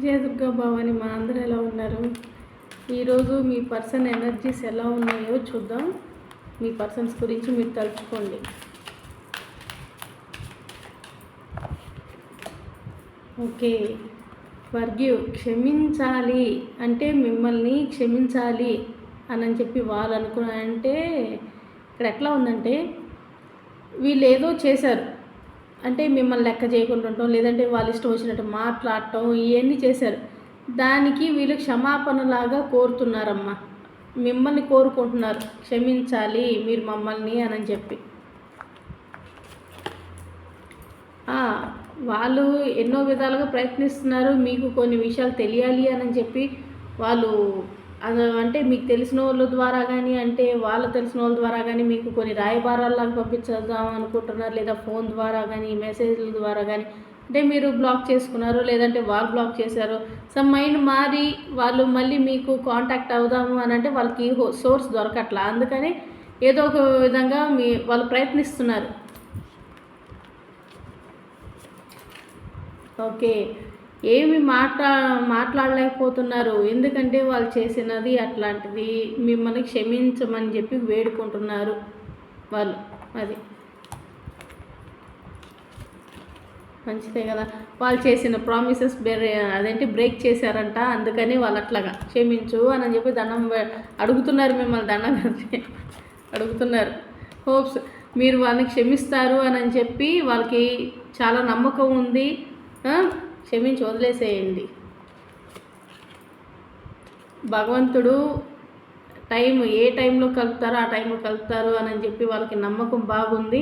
జయ దుర్గా భవాని మా అందరూ ఎలా ఉన్నారు? ఈరోజు మీ పర్సన్ ఎనర్జీస్ ఎలా ఉన్నాయో చూద్దాం. మీ పర్సన్స్ గురించి మీరు తలుచుకోండి. ఓకే. వర్గ్యూ క్షమించాలి అంటే మిమ్మల్ని క్షమించాలి అని చెప్పి వాళ్ళు అనుకున్నా అంటే ఇక్కడ ఎట్లా ఉందంటే వీళ్ళు ఏదో చేశారు. అంటే మిమ్మల్ని లెక్క చేయకుండా ఉండటం లేదంటే వాళ్ళు ఇష్టం వచ్చినట్టు మాట్లాడటం ఇవన్నీ చేశారు. దానికి వీళ్ళు క్షమాపణలాగా కోరుతున్నారమ్మా. మిమ్మల్ని కోరుకుంటున్నారు. క్షమించాలి మీరు మమ్మల్ని అని చెప్పి. వాళ్ళు ఎన్నో విధాలుగా ప్రయత్నిస్తున్నారు. మీకు కొన్ని విషయాలు తెలియాలి అని చెప్పి వాళ్ళు అంటే మీకు తెలిసిన వాళ్ళ ద్వారా కానీ అంటే వాళ్ళు తెలిసిన వాళ్ళ ద్వారా కానీ మీకు కొన్ని రాయబారాల్లాగా పంపించేద్దాం అనుకుంటున్నారు లేదా ఫోన్ ద్వారా కానీ మెసేజ్ల ద్వారా కానీ అంటే మీరు బ్లాక్ చేసుకున్నారు లేదంటే వాళ్ళు బ్లాక్ చేశారు. సమ్ మైండ్ మారి వాళ్ళు మళ్ళీ మీకు కాంటాక్ట్ అవుదాము అని అంటే వాళ్ళకి సోర్స్ దొరకట్లా. అందుకని ఏదో ఒక విధంగా మీ వాళ్ళు ప్రయత్నిస్తున్నారు. ఓకే. ఏమి మాట్లా మాట్లాడలేకపోతున్నారు. ఎందుకంటే వాళ్ళు చేసినది అట్లాంటిది. మిమ్మల్ని క్షమించమని చెప్పి వేడుకుంటున్నారు వాళ్ళు. అది. మంచిదే కదా. వాళ్ళు చేసిన ప్రామిసెస్ అదేంటి బ్రేక్ చేశారంట. అందుకని వాళ్ళు అట్లాగా క్షమించు అని చెప్పి దండం అడుగుతున్నారు మిమ్మల్ని దండం అడుగుతున్నారు. హోప్స్. మీరు వాళ్ళని క్షమిస్తారు అని చెప్పి వాళ్ళకి చాలా నమ్మకం ఉంది. క్షమించి వదిలేసేయండి. భగవంతుడు టైం ఏ టైంలో కలుపుతారో ఆ టైంలో కలుపుతారు అని చెప్పి వాళ్ళకి నమ్మకం బాగుంది.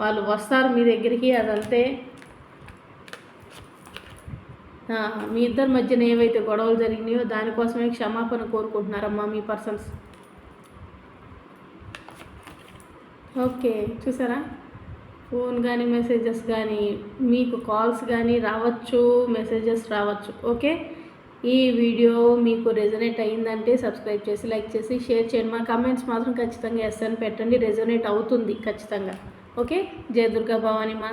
వాళ్ళు వస్తారు మీ దగ్గరికి అదంతే. మీ ఇద్దరి మధ్యన ఏవైతే గొడవలు జరిగినాయో దానికోసమే క్షమాపణ కోరుకుంటున్నారమ్మా మీ పర్సన్స్. ఓకే చూసారా? ఫోన్ కానీ మెసేజెస్ కానీ మీకు కాల్స్ కానీ రావచ్చు మెసేజెస్ రావచ్చు ఓకే? ఈ వీడియో మీకు రెజనేట్ అయ్యిందంటే సబ్స్క్రైబ్ చేసి లైక్ చేసి షేర్ చేయండి. మా కమెంట్స్ మాత్రం ఖచ్చితంగా ఎస్ అని పెట్టండి. రెజనేట్ అవుతుంది ఖచ్చితంగా. ఓకే? జయ దుర్గా భవాని మా.